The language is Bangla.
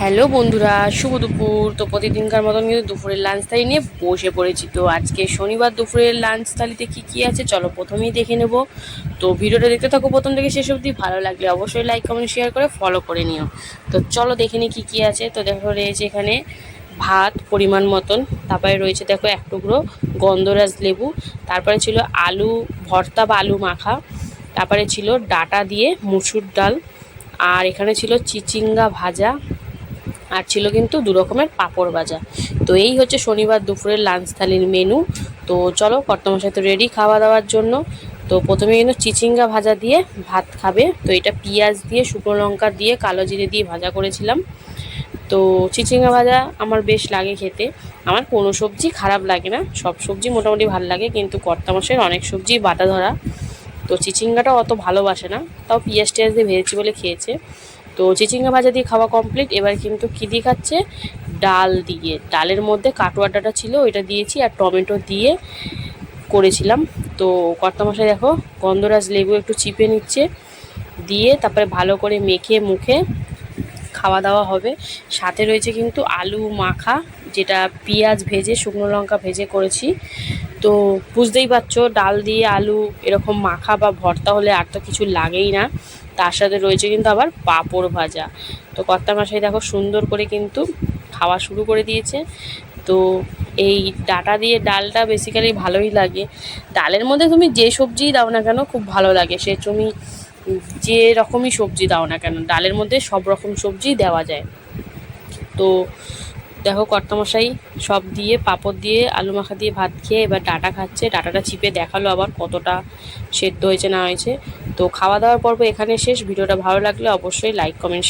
হ্যালো বন্ধুরা, শুভ দুপুর। তো প্রতিদিনকার মতন কিন্তু দুপুরের লাঞ্চ থালি নিয়ে বসে পড়েছি। তো আজকে শনিবার দুপুরের লাঞ্চ থালিতে কী কী আছে চলো প্রথমেই দেখে নেব। তো ভিডিওটা দেখতে থাকো প্রথম থেকে শেষ অবধি। ভালো লাগলে অবশ্যই লাইক কমেন্ট শেয়ার করে ফলো করে নিও। তো চলো দেখে নিই কী কী আছে। তো দেখো রয়েছে এখানে ভাত পরিমাণ মতন। তারপরে রয়েছে দেখো এক টুকরো গন্ধরাজ লেবু। তারপরে ছিল আলু ভর্তা বা আলু মাখা। তারপরে ছিল ডাটা দিয়ে মুসুর ডাল। আর এখানে ছিল চিচিঙ্গা ভাজা। আর ছিল কিন্তু দু রকমের পাঁপড় ভাজা। তো এই হচ্ছে শনিবার দুপুরের লাঞ্চ থালির মেনু তো চলো কর্তমশাই তো রেডি খাওয়া দাওয়ার জন্য। তো প্রথমে কিন্তু চিচিঙ্গা ভাজা দিয়ে ভাত খাবে। তো এটা পেঁয়াজ দিয়ে, শুকনো লঙ্কা দিয়ে, কালো জিরে দিয়ে ভাজা করেছিলাম। তো চিচিঙ্গা ভাজা আমার বেশ লাগে খেতে। আমার কোনো সবজি খারাপ লাগে না। সব সবজি মোটামুটি ভালো লাগে, কিন্তু কর্তামশাইয়ের অনেক সবজি বাটা ধরা। তো চিচিঙ্গাটা অত ভালোবাসে না। তাও পেঁয়াজ টিয়াজ দিয়ে ভেজেছি বলে খেয়েছে। তো চিচিঙ্গা ভাজা দিয়ে খাওয়া কমপ্লিট এবার কিন্তু কী দিয়ে খাচ্ছে? ডাল দিয়ে। ডালের মধ্যে কাটোয়া ডাটা ছিল, ওইটা দিয়েছি আর টমেটো দিয়ে করেছিলাম। তো কর্তামশাই দেখো, গন্ধরাজ লেবু একটু চিপে নিচ্ছে, দিয়ে তারপরে ভালো করে মেখে মুখে খাওয়া দাওয়া হবে। সাথে রয়েছে কিন্তু আলু মাখা, যেটা পেঁয়াজ ভেজে, শুকনো লঙ্কা ভেজে করেছি। তো বুঝতেই পারছ, ডাল দিয়ে আলু এরকম মাখা বা ভর্তা হলে আর তো কিছু লাগেই না। তার সাথে রয়েছে কিন্তু আবার পাঁপড় ভাজা। তো কর্তা মশাই দেখো সুন্দর করে কিন্তু খাওয়া শুরু করে দিয়েছে। তো এই ডাটা দিয়ে ডালটা বেসিক্যালি ভালোই লাগে। ডালের মধ্যে তুমি যে সবজিই দাও না কেন খুব ভালো লাগে। সে তুমি যে রকমই সবজি দাও না কেন, ডালের মধ্যে সব রকম সবজি দেওয়া যায়। তো দেখো কর্তামশাই, সব দিয়ে পাপড় দিয়ে, আলু মাখা দিয়ে ভাত খেয়ে এবার ডাটা খাচ্ছে। ডাটাটা চিপে দেখাল আবার কতটা সেদ্ধ হয়েছে না হয়েছে। তো খাওয়া দাওয়ার পর্ব এখানে শেষ। ভিডিওটা ভালো লাগলে অবশ্যই লাইক কমেন্ট